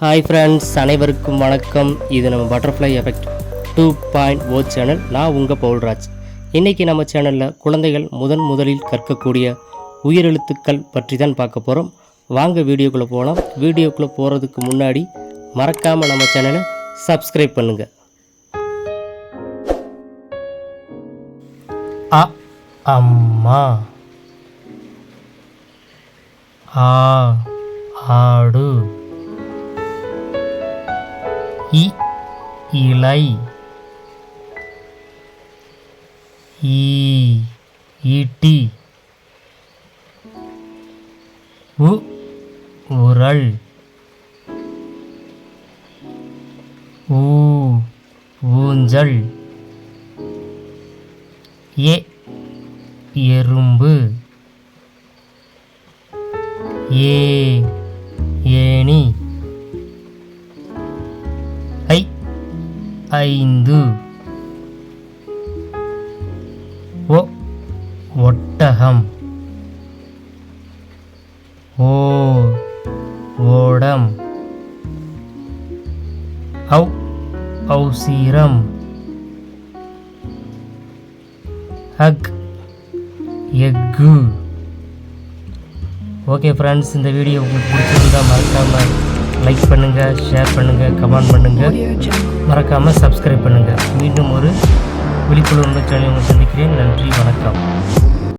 Hi friends அனைவருக்கும் வணக்கம். இது நம்ம butterfly effect two point o channel நான் உங்கள் பவுல்ராஜ் இன்றைக்கி நம்ம சேனலில் குழந்தைகள் முதன் முதலில் கற்கக்கூடிய உயிரெழுத்துக்கள் பற்றி தான் பார்க்க போகிறோம் வாங்க வீடியோக்குள்ளே போகலாம் வீடியோக்குள்ளே போகிறதுக்கு முன்னாடி மறக்காமல் நம்ம சேனலை சப்ஸ்கிரைப் பண்ணுங்கள் அ அம்மா. ஆ ஆடு. இ இலை ஈ ஈட்டி. உ உரல் ஊ ஊஞ்சல். ஏ எறும்பு. ஏ ஏணி. ஐ ஐந்து. ஒ ஒட்டகம். ஓ ஓடம். ஔ ஔசீரம். அக் எக்கு ஓகே ஃப்ரெண்ட்ஸ் இந்த வீடியோ உங்களுக்கு பிடிச்சிருந்தா மறக்காமல் லைக் பண்ணுங்கள் ஷேர் பண்ணுங்கள் கமெண்ட் பண்ணுங்கள் மறக்காமல் சப்ஸ்கிரைப் பண்ணுங்கள் மீண்டும் ஒரு விழிப்புணர்வு சேனல் உங்களை சந்திக்கிறேன். நன்றி வணக்கம்.